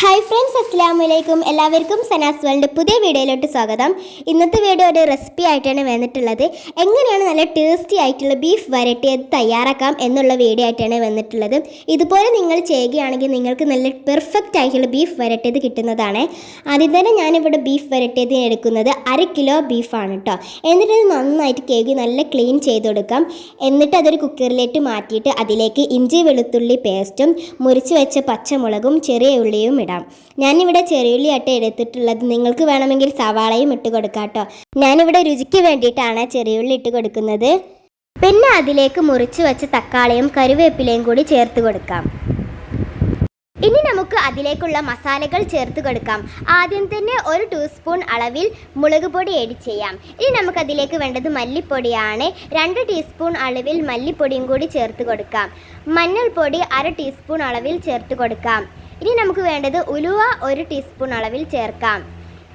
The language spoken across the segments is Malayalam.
ഹായ് ഫ്രണ്ട്സ് അസ്സാം വലൈക്കും എല്ലാവർക്കും സനാസ് വേൾഡ് പുതിയ വീഡിയോയിലോട്ട് സ്വാഗതം. ഇന്നത്തെ വീഡിയോ ഒരു റെസിപ്പി ആയിട്ടാണ് വന്നിട്ടുള്ളത്. എങ്ങനെയാണ് നല്ല ടേസ്റ്റി ആയിട്ടുള്ള ബീഫ് വരട്ടി അത് തയ്യാറാക്കാം എന്നുള്ള വീഡിയോ ആയിട്ടാണ് വന്നിട്ടുള്ളത്. ഇതുപോലെ നിങ്ങൾ ചെയ്യുകയാണെങ്കിൽ നിങ്ങൾക്ക് നല്ല പെർഫെക്റ്റ് ആയിട്ടുള്ള ബീഫ് വരട്ടിയത് കിട്ടുന്നതാണ്. ആദ്യം തന്നെ ഞാനിവിടെ ബീഫ് വരട്ടിയത് എടുക്കുന്നത് അര കിലോ ബീഫാണ് കേട്ടോ എന്നിട്ട് നന്നായിട്ട് കേക്ക് നല്ല ക്ലീൻ ചെയ്ത് കൊടുക്കാം. എന്നിട്ട് അതൊരു കുക്കറിലേക്ക് മാറ്റിയിട്ട് അതിലേക്ക് ഇഞ്ചി വെളുത്തുള്ളി പേസ്റ്റും മുറിച്ച് വെച്ച പച്ചമുളകും ചെറിയ ഉള്ളിയും ഇടാം. ഞാനിവിടെ ചെറിയുള്ളി ആട്ട എടുത്തിട്ടുള്ളത് നിങ്ങൾക്ക് വേണമെങ്കിൽ സവാളയും ഇട്ട് കൊടുക്കാം കേട്ടോ. ഞാനിവിടെ രുചിക്ക് വേണ്ടിയിട്ടാണ് ചെറിയുള്ളി ഇട്ട് കൊടുക്കുന്നത്. പിന്നെ അതിലേക്ക് മുറിച്ച് വെച്ച തക്കാളിയും കറിവേപ്പിലയും കൂടി ചേർത്ത് കൊടുക്കാം. ഇനി നമുക്ക് അതിലേക്കുള്ള മസാലകൾ ചേർത്ത് കൊടുക്കാം. ആദ്യം തന്നെ ഒരു ടീസ്പൂൺ അളവിൽ മുളക് പൊടി ഏഡ് ചെയ്യാം. ഇനി നമുക്ക് അതിലേക്ക് വേണ്ടത് മല്ലിപ്പൊടിയാണ്. രണ്ട് ടീസ്പൂൺ അളവിൽ മല്ലിപ്പൊടിയും കൂടി ചേർത്ത് കൊടുക്കാം. മഞ്ഞൾപ്പൊടി അര ടീസ്പൂൺ അളവിൽ ചേർത്ത് കൊടുക്കാം. ഇനി നമുക്ക് വേണ്ടത് ഉലുവ ഒരു ടീസ്പൂൺ അളവിൽ ചേർക്കാം.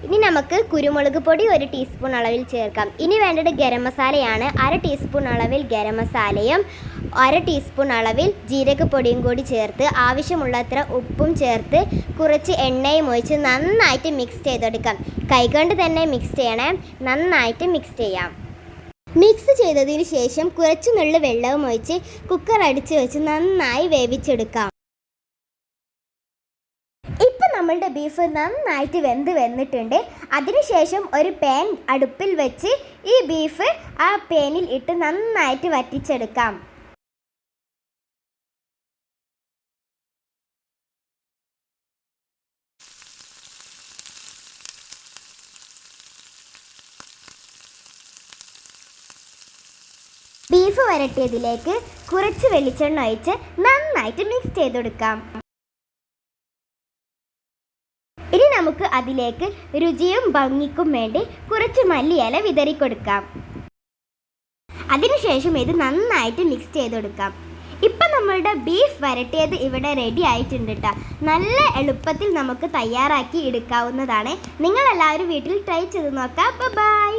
ഇനി നമുക്ക് കുരുമുളക് പൊടി ഒരു ടീസ്പൂൺ അളവിൽ ചേർക്കാം. ഇനി വേണ്ടത് ഗരം മസാലയാണ്. അര ടീസ്പൂൺ അളവിൽ ഗരം മസാലയും അര ടീസ്പൂൺ അളവിൽ ജീരകപ്പൊടിയും കൂടി ചേർത്ത് ആവശ്യമുള്ളത്ര ഉപ്പും ചേർത്ത് കുറച്ച് എണ്ണയും ഒഴിച്ച് നന്നായിട്ട് മിക്സ് ചെയ്തെടുക്കാം. കൈകൊണ്ട് തന്നെ മിക്സ് ചെയ്യണേ. നന്നായിട്ട് മിക്സ് ചെയ്യാം. മിക്സ് ചെയ്തതിന് ശേഷം കുറച്ച് നുള്ള വെള്ളവും ഒഴിച്ച് കുക്കർ അടിച്ച് വെച്ച് നന്നായി വേവിച്ചെടുക്കാം. നമ്മളുടെ ബീഫ് നന്നായിട്ട് വെന്ത് വന്നിട്ടുണ്ട്. അതിനുശേഷം ഒരു പാൻ അടുപ്പിൽ വെച്ച് ഈ ബീഫ് ആ പാനിൽ ഇട്ട് നന്നായിട്ട് വറ്റിച്ചെടുക്കാം. ബീഫ് വരട്ടിയതിലേക്ക് കുറച്ച് വെളിച്ചെണ്ണ ഒഴിച്ച് നന്നായിട്ട് മിക്സ് ചെയ്തെടുക്കാം. ഇനി നമുക്ക് അതിലേക്ക് രുചിയും ഭംഗിക്കും വേണ്ടി കുറച്ച് മല്ലിയില വിതറി കൊടുക്കാം അതിനുശേഷം ഇത് നന്നായിട്ട് മിക്സ് ചെയ്തെടുക്കാം. ഇപ്പം നമ്മളുടെ ബീഫ് വരട്ടിയത് ഇവിടെ റെഡി ആയിട്ടുണ്ട് കേട്ടോ നല്ല എളുപ്പത്തിൽ നമുക്ക് തയ്യാറാക്കി എടുക്കാവുന്നതാണ്. നിങ്ങളെല്ലാവരും വീട്ടിൽ ട്രൈ ചെയ്ത് നോക്കാം. ബൈ